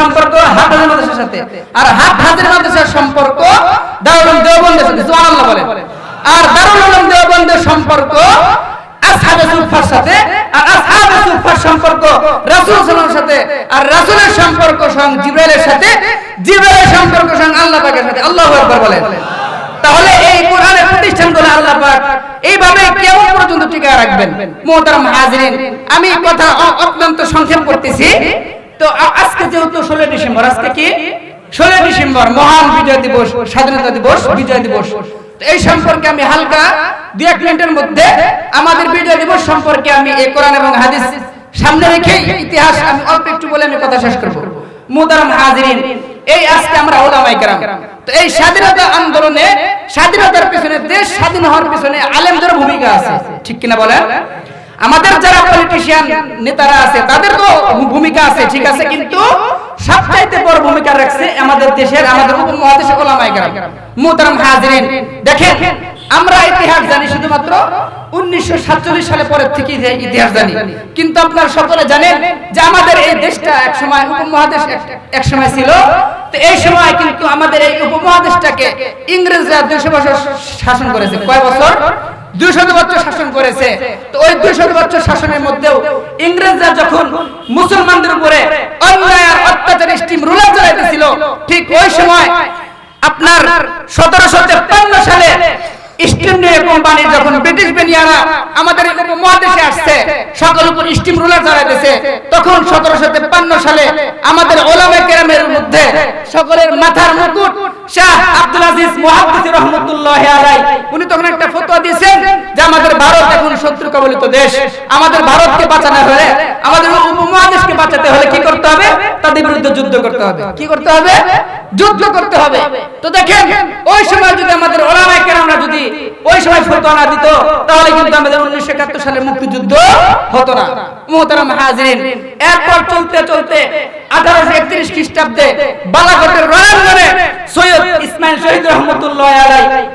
সম্পর্ক হাট হাজার মাদ্রাসার সাথে। আর হাট হাজার মাদ্রাসার সম্পর্ক, দারুল দেওবন্দের সাথে, সুবহানাল্লাহ বলেন। আর দারুল উলুম দেওবন্দের সম্পর্ক, আসহাবে সুফার সাথে, আর আসহাবে সুফার সম্পর্ক, রাসূল সাল্লাল্লাহু সাথে, আর রাসূলের সম্পর্ক স্বয়ং জিবরাইলের সাথে, জিবরাইলের সম্পর্ক স্বয়ং আল্লাহ পাকের সাথে। আল্লাহু আকবার বলেন। তাহলে এই কোরআনের প্রতিষ্ঠানগুলো আল্লাহ পাক এইভাবে কেমন পর্যন্ত টিকায় রাখবেন। মোহতারাম হাজিরিন, আমি কথা অত্যন্ত সংক্ষেপ করতেছি। তো যেহেতু ষোলোই ডিসেম্বর। আজকে কি? ষোলোই ডিসেম্বর, মহান বিজয় দিবস, স্বাধীনতা দিবস, বিজয় দিবস। এই সম্পর্কে আমি হালকা দুই, এক মিনিটের মধ্যে আমাদের বিজয় দিবস সম্পর্কে আমি এই কোরআন এবং হাদিস সামনে রেখে ইতিহাস আমি অল্প একটু বলে আমি কথা শেষ করব। মুদারাম হাজিরিন, এই আজকে আমরা ওলামাই কেরাম। তো এই স্বাধীনতা আন্দোলনে, স্বাধীনতার পিছনে, দেশ স্বাধীন হওয়ার পিছনে আলেমদের ভূমিকা আছে। ঠিক কিনা বলেন? আমাদের যারা পলিটিশিয়ান নেতারা আছে, তাদের তো ভূমিকা আছে, ঠিক আছে, কিন্তু সবচাইতে বড় ভূমিকা রাখছে আমাদের দেশের, আমাদের উপমহাদেশের হাজিরিন। দেখেন, আমরা ইতিহাস জানি শুধুমাত্র উনিশশো সাতচল্লিশ সালে পরের থেকে এক সময় ছিল। এই সময় কিন্তু আমাদের এই উপমহাদেশটাকে ইংরেজরা দুশো বছর শাসন করেছে। কয় বছর? দুশো বছর শাসন করেছে। তো ওই দুশো বছর শাসনের মধ্যেও ইংরেজরা যখন মুসলমানদের উপরে অন্যায় অত্যাচার স্টিম রুলার চালাইতেছিল ঠিক ওই সময় আপনার সতেরোশো তেপ্পান্ন সালে আমাদের উপমহাদেশে আসছে, সকল উপর মধ্যে সকলের মাথার মুকুট শাহ আব্দুল আজিজ মুহাদ্দিস রহমতুল্লাহ উনি তখন একটা ফতোয়া দিয়েছেন যে আমাদের ভারত এখন শত্রু কবলিত দেশ, আমাদের ভারতকে বাঁচানো হলে, আমাদের উপমহাদেশকে বাঁচাতে হলে কি করতে হবে? তাদের বিরুদ্ধে যুদ্ধ করতে হবে। কি করতে হবে? যুদ্ধ করতে হবে। তো দেখেন, ওই সময় যদি আমাদের ওলামায়ে কেরামরা যদি ওই সময় ফতোয়া দিত, তাহলে কিন্তু আমাদের উনিশশো একাত্তর সালে মুক্তিযুদ্ধ হতো না। মোহতারাম হাজিরিন, এরপর চলতে চলতে আঠারোশো একত্রিশ খ্রিস্টাব্দে বালাঘাটের রণাঙ্গনে সৈয়দ ইসমাইল শহীদ রহমতুল্লাহ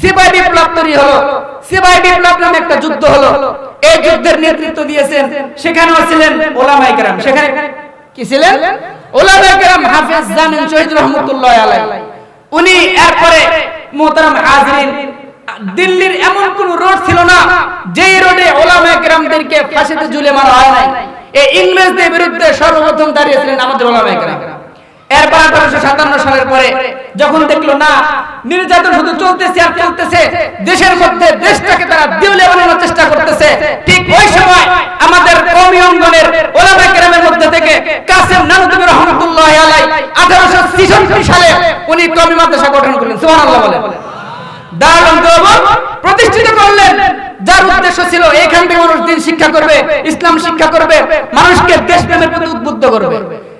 সিপাহী বিপ্লব তৈরি হলো। সিপাহী বিপ্লব নামে একটা যুদ্ধ হলো। এই যুদ্ধের নেতৃত্ব দিয়েছেন সেখানেও ছিলেন ওলামাই কেরাম। সেখানে কি ছিলেন? ওলামায়ে কেরাম হাফেজ জামিন শহীদ রহমাতুল্লাহ আলাইহি। উনি এরপরে মোহতারাম হাজিরিন, দিল্লির এমন কোন রোড ছিল না যেই রোডে ওলামায়ে কেরামদেরকে ফাঁসিতে ঝুলে মারা হয় নাই। এই ইংরেজদের বিরুদ্ধে সর্বপ্রথম দাঁড়িয়েছিলেন আমাদের ওলামায়ে কেরাম। এরপর আঠারোশো সাতান্ন সালের পরে যখন দেখল, না, নির্যাতন শুধু চলতেছে আর চলতেছে। দেশের মধ্যে দেশটাকে তারা দিউলে বানানোর চেষ্টা করতেছে। ঠিক ওই সময় আমাদের কওমি অঙ্গনের ওলামায়ে কেরামের মধ্যে থেকে কাসেম নানুতুবি রহমাতুল্লাহ আলাই আঠারোশো ছেষট্টি সালে উনি কওমি মাদ্রাসা গঠন করলেন। প্রতিষ্ঠিত করলেন। যার উদ্দেশ্য ছিল, এখান থেকে মানুষ দিন শিক্ষা করবে, ইসলাম শিক্ষা করবে, মানুষকে দেশপ্রেমের প্রতি উদ্বুদ্ধ করবে।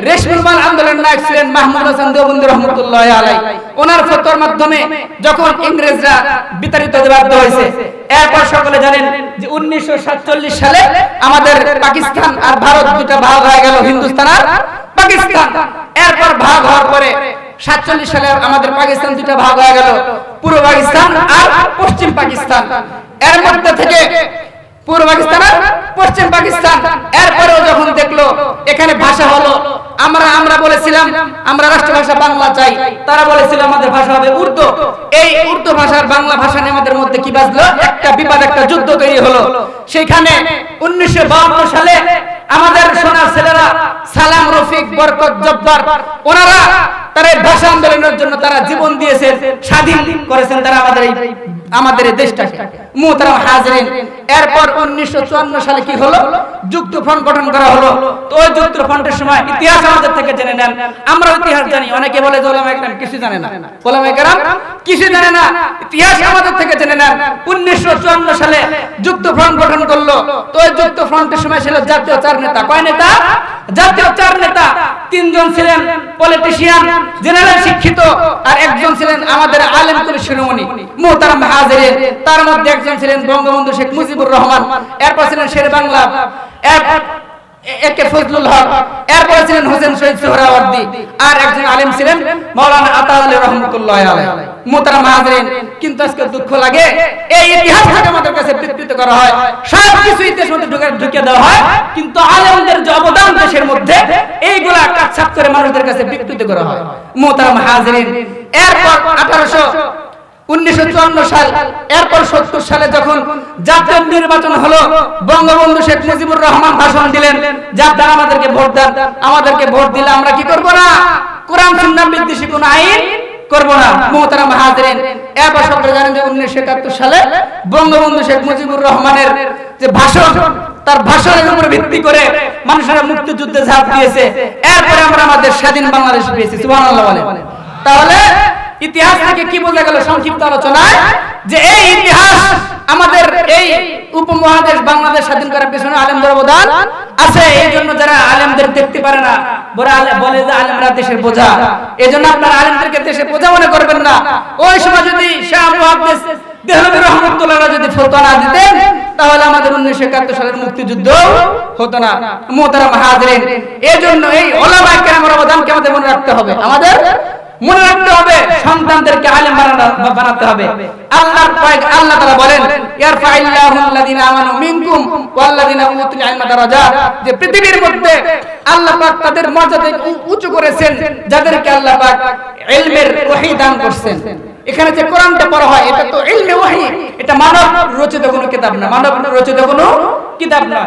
ওই রেশমি রুমাল আন্দোলন নায়ক ছিলেন মাহমুদ হাসান দেওবন্দি রহমাতুল্লাহ আলাই ওনার ফতোয়ার মাধ্যমে যখন ইংরেজরা বিতাড়িত হতে বাধ্য হয়েছে, এরপর সকলে জানেন যে উনিশশো সাতচল্লিশ সালে আমাদের পাকিস্তান আর ভারত দুটা ভাগ হয়ে গেল, হিন্দুস্তান আর পাকিস্তান। এরপর ভাগ হওয়ার পরে সাতচল্লিশ সালে আমাদের পাকিস্তান দুটা ভাগ হয়ে গেল, পূর্ব পাকিস্তান আর পশ্চিম পাকিস্তান। এর মধ্যে থেকে পূর্ব পাকিস্তান আর পশ্চিম পাকিস্তান। এরপরেও যখন দেখল এখানে ভাষা হলো আমরা আমরা বলেছিলাম, আমরা রাষ্ট্রভাষা বাংলা চাই। তারা বলেছিল আমাদের ভাষা হবে উর্দু। এই উর্দু ভাষার বাংলা ভাষা নিয়ে আমাদের মধ্যে কি বাজলো? একটা বিবাদ, একটা যুদ্ধ তৈরি হলো। সেখানে উনিশশো সালে আমাদের সোনার ছেলেরা সালাম রফিক, বরকত জব্বার, ওনারা তারা এই ভাষা আন্দোলনের জন্য তারা জীবন দিয়েছেন, স্বাধীন করেছেন তারা আমাদের এই আমাদের এই দেশটাকে। মুহতারাম হাজরিন, এরপর উনিশশো চুয়ান্ন সালে কি হলো? গঠন করা হলো। তো ওই সময় ইতিহাস আমাদের থেকে জেনে নেন। আমরা ইতিহাস জানি, অনেকে বলে কিছু জানে না। কিছু জানে না। ইতিহাস আমাদের থেকে জেনে নেন। উনিশশো চুয়ান্ন সালে যুক্ত ফ্রন্ট গঠন করল। তো ওই সময় ছিল জাতীয় চার নেতা। কয় নেতা? জাতীয় চার নেতা। তিনজন ছিলেন পলিটিশিয়ান জেনারেল শিক্ষিত আর একজন ছিলেন আমাদের আলেম কুল শিরোমণি, মোহতারাম হাজিরিন তার মধ্যে একজন ছিলেন বঙ্গবন্ধু শেখ মুজিবুর রহমান, এরপর ছিলেন শের বাংলা। একে ফজলুল হক। এরপর ছিলেন হোসেন শহীদ সোহরাওয়ার্দী আর একজন আলেম ছিলেন মাওলানা আতাউল রহমতুল্লাহ আলাইহি। মোহতারাম হাজিরিন। কিন্তু আজকে দুঃখ লাগে, এই ইতিহাসটাকে আমাদের কাছে বিকৃত করা হয়। সব কিছু ইতিহাসের মধ্যে ঢুকে ঢুকে দেওয়া হয়। কিন্তু আলেমদের যে অবদান দেশের মধ্যে, এইগুলা কাটছাট করে মানুষদের কাছে বিকৃত করা হয়। মোহতারাম হাজিরিন, এরপর আঠারোশো উনিশশো চুয়ান্ন সাল বঙ্গবন্ধু শেখ মুজিবুর রহমানের যে ভাষণ, তার ভাষণের উপর ভিত্তি করে মানুষেরা মুক্তিযুদ্ধে ঝাঁপ দিয়েছে। এরপরে আমরা আমাদের স্বাধীন বাংলাদেশ পেয়েছি তাহলে ইতিহাস থেকে কি বোঝা গেল সংক্ষিপ্ত আলোচনায়? যে এই ইতিহাস আমাদের এই উপমহাদেশ বাংলাদেশ স্বাধীন করার পেছনে আলেমদের অবদান আছে। এই জন্য যারা আলেমদের দেখতে পারে না বলে যে আলেমরা দেশের বোঝা। এই জন্য আপনারা আলেমদেরকে বোঝা মনে করবেন না। ওই সময় যদি শাহ এই আমাদের মনে রাখতে হবে। আমাদের মনে রাখতে হবে, সন্তানদেরকে আলেম বানাতে হবে। আল্লাহর কয়েক আল্লাহ তাআলা বলেন ইয়ারফাইল্লাহু আল্লাযিনা আমানু মিনকুম ওয়াল্লাযিনা উতুল ইলমা দারাজাত যে পৃথিবীর মধ্যে আল্লাহ পাক তাদের মর্যাদা উঁচু করেছেন, যাদেরকে আল্লাহ পাক ইলমের ওহী দান করছেন। এখানে যে কোরআনটা পড়া হয়, এটা তো ইলমে ওহী এটা মানব রচিত কোনো কিতাব না, মানব রচিত কোনো কিতাব না।